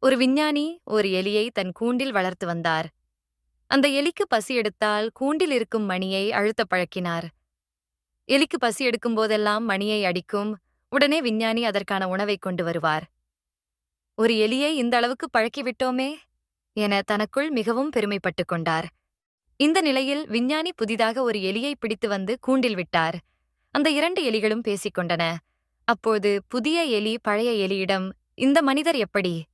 ஒரு விஞ்ஞானி ஒரு எலியை தன் கூண்டில் வளர்த்து வந்தார். அந்த எலிக்கு பசி எடுத்தால் கூண்டில் இருக்கும் மணியை அழுத்தப் பழக்கினார். எலிக்கு பசி எடுக்கும் போதெல்லாம் மணியை அடிக்கும். உடனே விஞ்ஞானி அதற்கான உணவை கொண்டு வருவார். ஒரு எலியை இந்த அளவுக்கு பழக்கிவிட்டோமே என தனக்குள் மிகவும் பெருமைப்பட்டுக் கொண்டார். இந்த நிலையில் விஞ்ஞானி புதிதாக ஒரு எலியை பிடித்து வந்து கூண்டில் விட்டார். அந்த இரண்டு எலிகளும் பேசிக் கொண்டன. அப்போது புதிய எலி பழைய எலியிடம் இந்த மனிதர் எப்படி?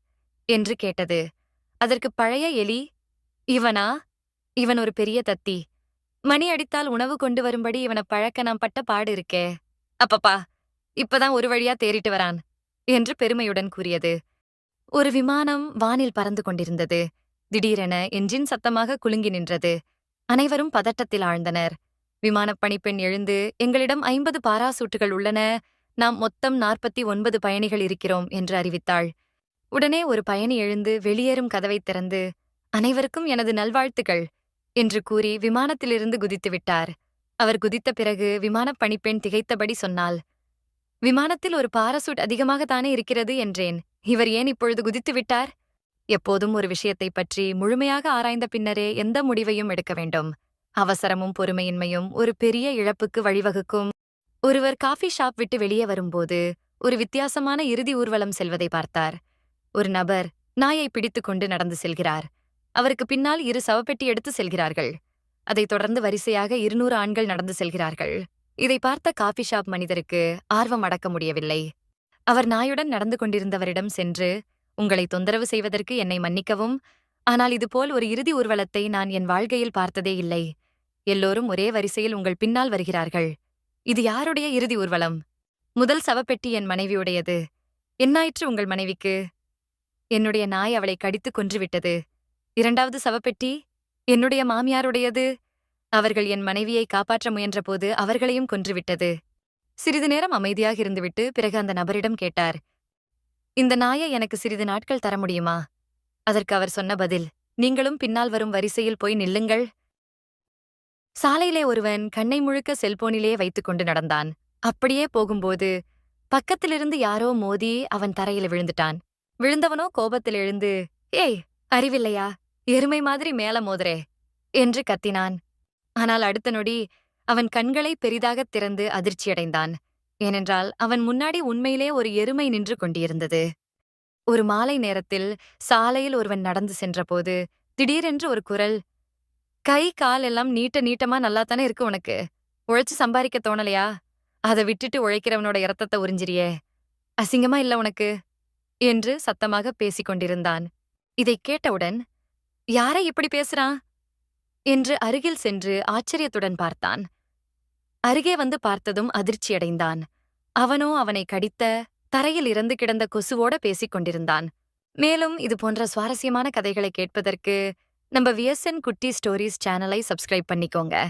என்று கேட்டது. அதற்கு பழைய எலி இவனா? இவன் ஒரு பெரிய தத்தி. மணி அடித்தால் உணவு கொண்டு வரும்படி இவனை பழக்க நாம் பட்ட பாடு இருக்கே. அப்பப்பா இப்பதான் ஒரு வழியா தேறிட்டு வரான் என்று பெருமையுடன் கூறியது. ஒரு விமானம் வானில் பறந்து கொண்டிருந்தது. திடீரென என்ஜின் சத்தமாக குலுங்கி நின்றது. அனைவரும் பதட்டத்தில் ஆழ்ந்தனர். விமானப் பணிப்பெண் எழுந்து எங்களிடம் ஐம்பது பாராசூட்டுகள் உள்ளன. நாம் மொத்தம் நாற்பத்தி ஒன்பது பயணிகள் இருக்கிறோம் என்று அறிவித்தாள். உடனே ஒரு பயணி எழுந்து வெளியேறும் கதவைத் திறந்து அனைவருக்கும் எனது நல்வாழ்த்துக்கள் என்று கூறி விமானத்திலிருந்து குதித்து விட்டார். அவர் குதித்த பிறகு விமானப் பணிப்பெண் திகைத்தபடி சொன்னாள் விமானத்தில் ஒரு பாராசூட் அதிகமாகத்தானே இருக்கிறது என்றேன். இவர் ஏன் இப்பொழுது குதித்து விட்டார்? எப்போதும் ஒரு விஷயத்தைப் பற்றி முழுமையாக ஆராய்ந்த பின்னரே எந்த முடிவையும் எடுக்க வேண்டும். அவசரமும் பொறுமையின்மையும் ஒரு பெரிய இழப்புக்கு வழிவகுக்கும். ஒருவர் காஃபி ஷாப் விட்டு வெளியே வரும்போது ஒரு வித்தியாசமான இறுதி ஊர்வலம் செல்வதை பார்த்தார். ஒரு நபர் நாயை பிடித்துக் கொண்டு நடந்து செல்கிறார். அவருக்கு பின்னால் இரு சவப்பெட்டி எடுத்து செல்கிறார்கள். அதைத் தொடர்ந்து வரிசையாக இருநூறு ஆண்கள் நடந்து செல்கிறார்கள். இதை பார்த்த காஃபி ஷாப் மனிதருக்கு ஆர்வம் அடக்க முடியவில்லை. அவர் நாயுடன் நடந்து கொண்டிருந்தவரிடம் சென்று உங்களை தொந்தரவு செய்வதற்கு என்னை மன்னிக்கவும். ஆனால் இதுபோல் ஒரு இறுதி ஊர்வலத்தை நான் என் வாழ்க்கையில் பார்த்ததே இல்லை. எல்லோரும் ஒரே வரிசையில் உங்கள் பின்னால் வருகிறார்கள். இது யாருடைய இறுதி ஊர்வலம்? முதல் சவப்பெட்டி என் மனைவியுடையது. என்னாயிற்று உங்கள் மனைவிக்கு? என்னுடைய நாய் அவளை கடித்துக் கொன்றுவிட்டது. இரண்டாவது சவப்பெட்டி என்னுடைய மாமியாருடையது. அவர்கள் என் மனைவியை காப்பாற்ற முயன்றபோது அவர்களையும் கொன்றுவிட்டது. சிறிது நேரம் அமைதியாக இருந்துவிட்டு பிறகு அந்த நபரிடம் கேட்டார் இந்த நாயை எனக்கு சிறிது நாட்கள் தர முடியுமா? அதற்கு அவர் சொன்ன பதில் நீங்களும் பின்னால் வரும் வரிசையில் போய் நில்லுங்கள். சாலையிலே ஒருவன் கண்ணை முழுக்க செல்போனிலே வைத்துக் கொண்டு நடந்தான். அப்படியே போகும்போது பக்கத்திலிருந்து யாரோ மோதி அவன் தரையில விழுந்துட்டான். விழுந்தவனோ கோபத்தில் எழுந்து ஏய் அறிவில்லையா? எருமை மாதிரி மேல மோதுரே என்று கத்தினான். ஆனால் அடுத்த நொடி அவன் கண்களை பெரிதாகத் திறந்து அதிர்ச்சியடைந்தான். ஏனென்றால் அவன் முன்னாடி உண்மையிலே ஒரு எருமை நின்று கொண்டிருந்தது. ஒரு மாலை நேரத்தில் சாலையில் ஒருவன் நடந்து சென்றபோது திடீரென்று ஒரு குரல் கை கால் எல்லாம் நீட்ட நீட்டமா நல்லாத்தானே இருக்கு உனக்கு? உழைச்சு சம்பாதிக்க தோணலையா? அதை விட்டுட்டு உழைக்கிறவனோட இரத்தத்தை உறிஞ்சிரியே அசிங்கமா இல்ல உனக்கு? என்று சத்தமாக பேசிக் கொண்டிருந்தான். இதைக் கேட்டவுடன் யாரை இப்படி பேசுறான்? என்று அருகில் சென்று ஆச்சரியத்துடன் பார்த்தான். அருகே வந்து பார்த்ததும் அதிர்ச்சியடைந்தான். அவனோ அவனை கடித்த தரையில் இறந்து கிடந்த கொசுவோட பேசிக் கொண்டிருந்தான். மேலும் இது போன்ற சுவாரஸ்யமான கதைகளை கேட்பதற்கு நம்ம விஎஸ்என் குட்டி ஸ்டோரிஸ் சேனலை சப்ஸ்கிரைப் பண்ணிக்கோங்க.